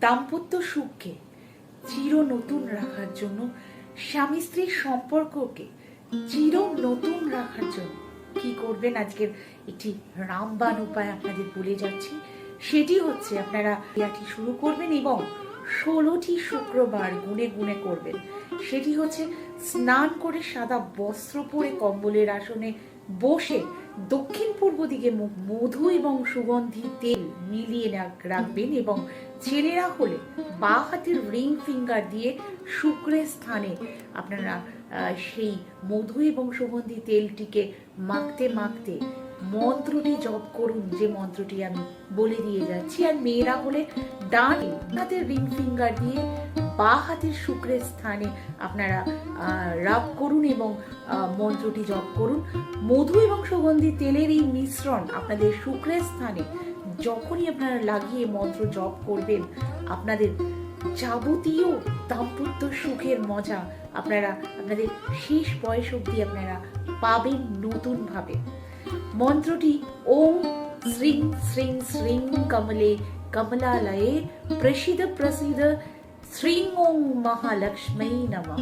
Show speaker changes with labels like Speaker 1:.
Speaker 1: দাম্পত্য সুখকে চির নতুন রাখার জন্য, স্বামী স্ত্রীর সম্পর্ককে চির নতুন রাখার জন্য কি করবেন? আজকের একটি রামবান উপায় আপনাদের বলে যাচ্ছি। সেটি হচ্ছে, আপনারা ক্রিয়াটি শুরু করবেন এবং ষোলোটি শুক্রবার গুনে গুনে করবেন। সেটি হচ্ছে স্নান করে সাদা বস্ত্র পরে কম্বলের আসনে বসে দক্ষিণ পূর্ব দিকে মধু এবং সুগন্ধি, তেল মিলিয়ে রাখবেন এবং ছেলেরা হলে বা হাতের রিং ফিঙ্গার দিয়ে শুক্রের স্থানে আপনারা সেই মধু এবং সুগন্ধি, তেলটিকে মাখতে মাখতে মন্ত্রটি জপ করুন, যে মন্ত্রটি আমি বলে দিয়ে যাচ্ছি। আর মেয়েরা হলে ডান হাতের রিং ফিঙ্গার দিয়ে বা হাতের শুক্রের স্থানে আপনারা রাব করুন এবং মন্ত্রটি জপ করুন। মধু এবং সুগন্ধি, তেলের এই মিশ্রণ আপনাদের শুক্রের স্থানে যখনই আপনারা লাগিয়ে মন্ত্র জপ করবেন, আপনাদের যাবতীয় দাম্পত্য সুখের মজা আপনারা, আপনাদের শেষ বয়স অবধি আপনারা পাবেন নতুনভাবে। মন্ত্রটি ওম শ্রীং শ্রীং শ্রীং কমলে কমলালয়ে প্রসিদ্ধ প্রসিদ্ধ শ্রীং ওং মহালক্ষ্মী নমঃ